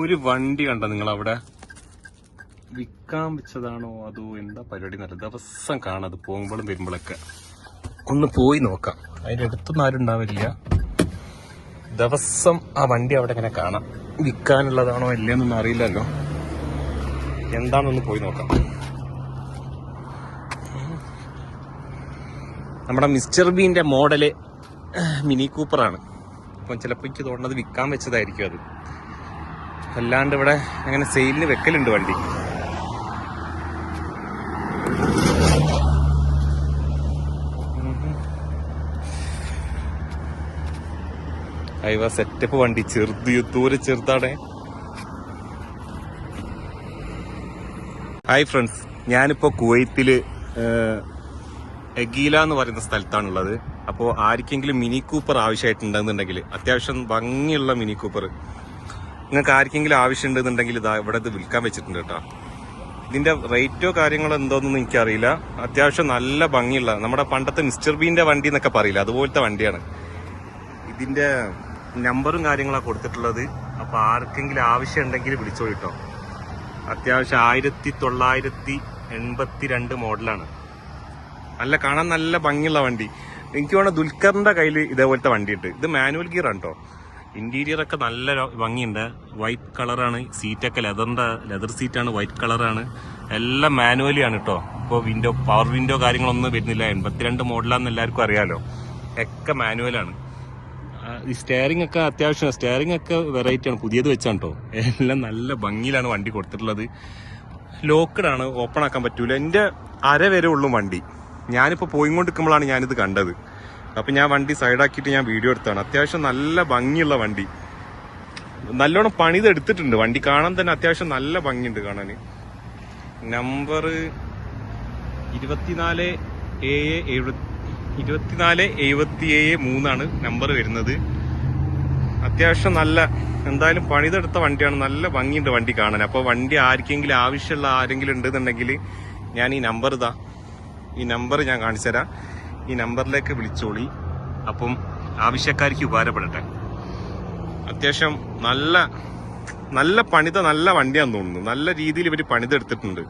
ഒരു വണ്ടി കണ്ട നിങ്ങൾ അവിടെ വിൽക്കാൻ വെച്ചതാണോ അതോ എന്താ പരിപാടി നല്ല ദിവസം കാണാം അത് പോകുമ്പോഴും വരുമ്പോഴൊക്കെ. ഒന്ന് പോയി നോക്കാം. അതിന്റെ അടുത്തൊന്നും ആരും ഉണ്ടാവില്ല. ദിവസം ആ വണ്ടി അവിടെ ഇങ്ങനെ കാണാം. വിൽക്കാനുള്ളതാണോ ഇല്ലയെന്നൊന്നും അറിയില്ലല്ലോ. എന്താണെന്നൊന്ന് പോയി നോക്കാം. നമ്മുടെ മിസ്റ്റർ ബീന്റെ മോഡൽ മിനി കൂപ്പറാണ്. അപ്പം ചിലപ്പോൾ എനിക്ക് തോന്നുന്നത് വിൽക്കാൻ വെച്ചതായിരിക്കും അത്. അല്ലാണ്ട് ഇവിടെ അങ്ങനെ സെയിലിന് വെക്കലുണ്ട് വണ്ടി. അയവ സെറ്റപ്പ് വണ്ടി ചെറുത് ദൂരെ ചെറുതാടെ ഹായ് ഫ്രണ്ട്സ് ഞാനിപ്പോ കുവൈത്തിൽ ഏഹ്, എഗീല എന്ന് പറയുന്ന സ്ഥലത്താണുള്ളത്. അപ്പോൾ ആർക്കെങ്കിലും മിനി കൂപ്പർ ആവശ്യമായിട്ടുണ്ടെന്നുണ്ടെങ്കിൽ അത്യാവശ്യം ഭംഗിയുള്ള മിനി കൂപ്പർ നിങ്ങൾക്ക് ആർക്കെങ്കിലും ആവശ്യമുണ്ടെന്നുണ്ടെങ്കിൽ ഇതാ ഇവിടെ ഇത് വിൽക്കാൻ വെച്ചിട്ടുണ്ട് കേട്ടോ. ഇതിന്റെ റേറ്റോ കാര്യങ്ങളോ എന്തോന്നൊന്നും എനിക്കറിയില്ല. അത്യാവശ്യം നല്ല ഭംഗിയുള്ള നമ്മുടെ പണ്ടത്തെ മിസ്റ്റർ ബീന്റെ വണ്ടി എന്നൊക്കെ പറയില്ല അതുപോലത്തെ വണ്ടിയാണ്. ഇതിന്റെ നമ്പറും കാര്യങ്ങളാണ് കൊടുത്തിട്ടുള്ളത്. അപ്പോൾ ആർക്കെങ്കിലും ആവശ്യം ഉണ്ടെങ്കിൽ വിളിച്ചോളൂ കേട്ടോ. അത്യാവശ്യം ആയിരത്തി തൊള്ളായിരത്തി എൺപത്തി രണ്ട് മോഡലാണ്. നല്ല കാണാൻ നല്ല ഭംഗിയുള്ള വണ്ടി. എനിക്ക് വേണം ദുൽഖറിന്റെ കയ്യിൽ ഇതേപോലത്തെ വണ്ടി ഉണ്ട് ഇത് മാനുവൽ ഗിയർ ആണ് കേട്ടോ. ഇന്റീരിയർ ഒക്കെ നല്ല ഭംഗിയുണ്ട്. വൈറ്റ് കളറാണ് സീറ്റൊക്കെ ലെതറിന്റെ ലെതർ സീറ്റാണ് വൈറ്റ് കളറാണ് എല്ലാം മാനുവലി ആണ് കേട്ടോ ഇപ്പോൾ വിൻഡോ പവർ വിൻഡോ കാര്യങ്ങളൊന്നും വരുന്നില്ല. എൺപത്തിരണ്ട് മോഡലാന്ന് എല്ലാവർക്കും അറിയാലോ. ഒക്കെ മാനുവലാണ് ഈ സ്റ്റിയറിംഗ് ഒക്കെ അത്യാവശ്യം സ്റ്റിയറിംഗ് ഒക്കെ വെറൈറ്റി ആണ്. പുതിയത് വെച്ചാണ് കേട്ടോ എല്ലാം നല്ല ഭംഗിയിലാണ് വണ്ടി കൊടുത്തിട്ടുള്ളത്. ലോക്കഡ് ആണ്. ഓപ്പൺ ആക്കാൻ പറ്റൂല. എന്റെ അര വരെ ഉള്ളു വണ്ടി. ഞാനിപ്പോ പോയിക്കൊണ്ടിരിക്കുമ്പോഴാണ് ഞാനിത് കണ്ടത്. അപ്പൊ ഞാൻ വണ്ടി സൈഡാക്കിയിട്ട് ഞാൻ വീഡിയോ എടുത്താണ്. അത്യാവശ്യം നല്ല ഭംഗിയുള്ള വണ്ടി. നല്ലോണം പണിത് എടുത്തിട്ടുണ്ട്. വണ്ടി കാണാൻ തന്നെ അത്യാവശ്യം നല്ല ഭംഗിയുണ്ട് കാണാൻ നമ്പർ ഇരുപത്തിനാല് ഏഴ് എഴുപത്തി ഇരുപത്തിനാല് എഴുപത്തി ഏഴ് മൂന്നാണ് നമ്പർ വരുന്നത്. അത്യാവശ്യം നല്ല എന്തായാലും പണിതെടുത്ത വണ്ടിയാണ്. നല്ല ഭംഗിയുണ്ട് വണ്ടി കാണാൻ. അപ്പോൾ വണ്ടി ആർക്കെങ്കിലും ആവശ്യമുള്ള ആരെങ്കിലും ഉണ്ടെന്നുണ്ടെങ്കിൽ ഞാൻ ഈ നമ്പർ ഇതാ. ഈ നമ്പർ ഞാൻ കാണിച്ചു തരാം ഈ നമ്പറിലേക്ക് വിളിച്ചോളി. അപ്പം ആവശ്യക്കാർക്ക് ഉപകാരപ്പെടട്ടെ. അത്യാവശ്യം നല്ല നല്ല പണിത നല്ല വണ്ടിയാന്ന് തോന്നുന്നു. നല്ല രീതിയിൽ ഇവർ പണിതെടുത്തിട്ടുണ്ട്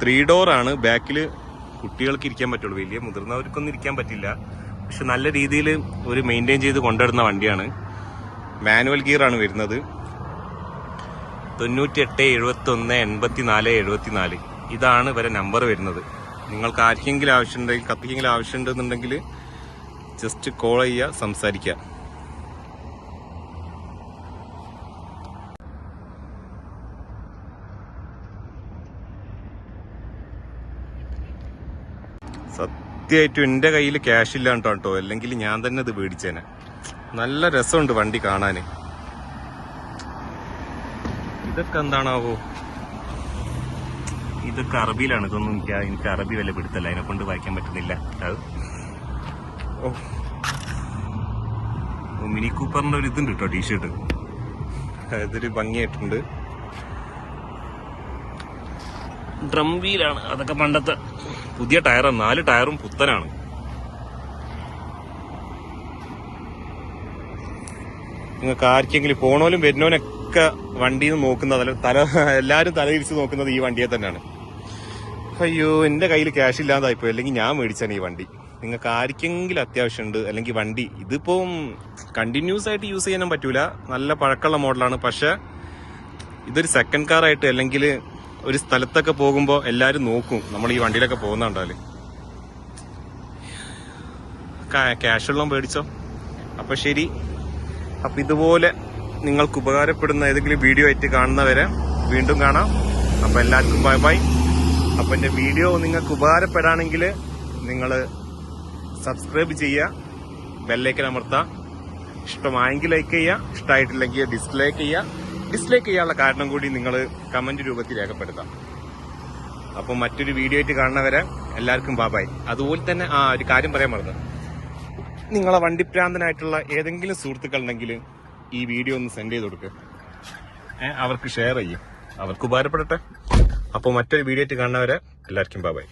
ത്രീ ഡോറാണ് ബാക്കിൽ കുട്ടികൾക്ക് ഇരിക്കാൻ പറ്റുള്ളൂ. വലിയ മുതിർന്നവർക്കൊന്നും ഇരിക്കാൻ പറ്റില്ല. പക്ഷെ നല്ല രീതിയിൽ ഒരു മെയിന്റെയിൻ ചെയ്ത് കൊണ്ടുവരുന്ന വണ്ടിയാണ്. മാനുവൽ ഗിയർ ആണ് വരുന്നത്. തൊണ്ണൂറ്റി എട്ട് എഴുപത്തി ഒന്ന് എൺപത്തി നാല് എഴുപത്തി നാല് ഇതാണ് ഇവരെ നമ്പർ വരുന്നത്. നിങ്ങൾക്ക് ആർക്കെങ്കിലും ആവശ്യമുണ്ടെങ്കിൽ കത്തിക്കെങ്കിലും ആവശ്യമുണ്ടെന്നുണ്ടെങ്കിൽ ജസ്റ്റ് കോൾ ചെയ്യുക സംസാരിക്കുക. സത്യമായിട്ടും എന്റെ കയ്യിൽ ക്യാഷ് ഇല്ലാണ്ട് കേട്ടോ അല്ലെങ്കിൽ ഞാൻ തന്നെ അത് മേടിച്ചേനെ. നല്ല രസമുണ്ട് വണ്ടി കാണാൻ. ഇതൊക്കെ എന്താണാവോ? ഇതൊക്കെ അറബിയിലാണ്. ഇതൊന്നും എനിക്ക് എനിക്ക് അറബി വല്ല പിടുത്തല്ല അതിനെ കൊണ്ട് വായിക്കാൻ പറ്റുന്നില്ല. അത് മിനി കൂപ്പറിന്റെ ഒരു ഇതുണ്ട് കേട്ടോ ടീഷർട്ട്. അതൊരു ഭംഗിയായിട്ടുണ്ട്. ഡ്രം വീലാണ് അതൊക്കെ പണ്ടത്തെ പുതിയ ടയറാണ്. നാല് ടയറും പുത്തനാണ്. നിങ്ങൾക്ക് ആർക്കെങ്കിലും പോണോലും വരുന്നവനൊക്കെ വണ്ടിയിൽ നിന്ന് നോക്കുന്നത് തല എല്ലാവരും തലതിരിച്ച് നോക്കുന്നത് ഈ വണ്ടിയെ തന്നെയാണ്. അയ്യോ എന്റെ കയ്യിൽ ക്യാഷ് ഇല്ലാതായിപ്പോയി. അല്ലെങ്കിൽ ഞാൻ മേടിച്ചാണ് ഈ വണ്ടി. നിങ്ങൾക്ക് ആർക്കെങ്കിലും അത്യാവശ്യമുണ്ട് അല്ലെങ്കിൽ വണ്ടി. ഇതിപ്പം കണ്ടിന്യൂസ് ആയിട്ട് യൂസ് ചെയ്യാനും പറ്റൂല. നല്ല പഴക്കമുള്ള മോഡലാണ് പക്ഷെ ഇതൊരു സെക്കൻഡ് കാർ ആയിട്ട് അല്ലെങ്കിൽ ഒരു സ്ഥലത്തൊക്കെ പോകുമ്പോൾ എല്ലാരും നോക്കും. നമ്മൾ ഈ വണ്ടിയിലൊക്കെ പോകുന്നുണ്ടാൽ ക്യാഷ് ഉള്ള മേടിച്ചോ? അപ്പൊ ശരി. അപ്പൊ ഇതുപോലെ നിങ്ങൾക്ക് ഉപകാരപ്പെടുന്ന ഏതെങ്കിലും വീഡിയോ ആയിട്ട് കാണുന്നവരെ വീണ്ടും കാണാം. അപ്പൊ എല്ലാവർക്കും ബൈ ബൈ അപ്പൊ എന്റെ വീഡിയോ നിങ്ങൾക്ക് ഉപകാരപ്പെടാണെങ്കിൽ നിങ്ങൾ സബ്സ്ക്രൈബ് ചെയ്യുക ബെല്ലേക്ക് അമർത്താം. ഇഷ്ടമായെങ്കിൽ ലൈക്ക് ചെയ്യുക ഇഷ്ടമായിട്ടില്ലെങ്കിൽ ഡിസ്ലൈക്ക് ചെയ്യുക ഡിസ്ലൈക്ക് ചെയ്യാനുള്ള കാരണം കൂടി നിങ്ങൾ കമന്റ് രൂപത്തിൽ രേഖപ്പെടുത്താം. അപ്പോൾ മറ്റൊരു വീഡിയോ ആയിട്ട് കാണുന്നവരെ എല്ലാവർക്കും ബാബായി അതുപോലെ തന്നെ ആ ഒരു കാര്യം പറയാൻ മറന്നു. നിങ്ങളെ വണ്ടിപ്രാന്തനായിട്ടുള്ള ഏതെങ്കിലും സുഹൃത്തുക്കൾ ഉണ്ടെങ്കിൽ ഈ വീഡിയോ ഒന്ന് സെൻഡ് ചെയ്ത് കൊടുക്കുക അവർക്ക് ഷെയർ ചെയ്യും. അവർക്ക് ഉപകാരപ്പെടട്ടെ. അപ്പോൾ മറ്റൊരു വീഡിയോ കാണുന്നവരെ എല്ലാവർക്കും ബാബായി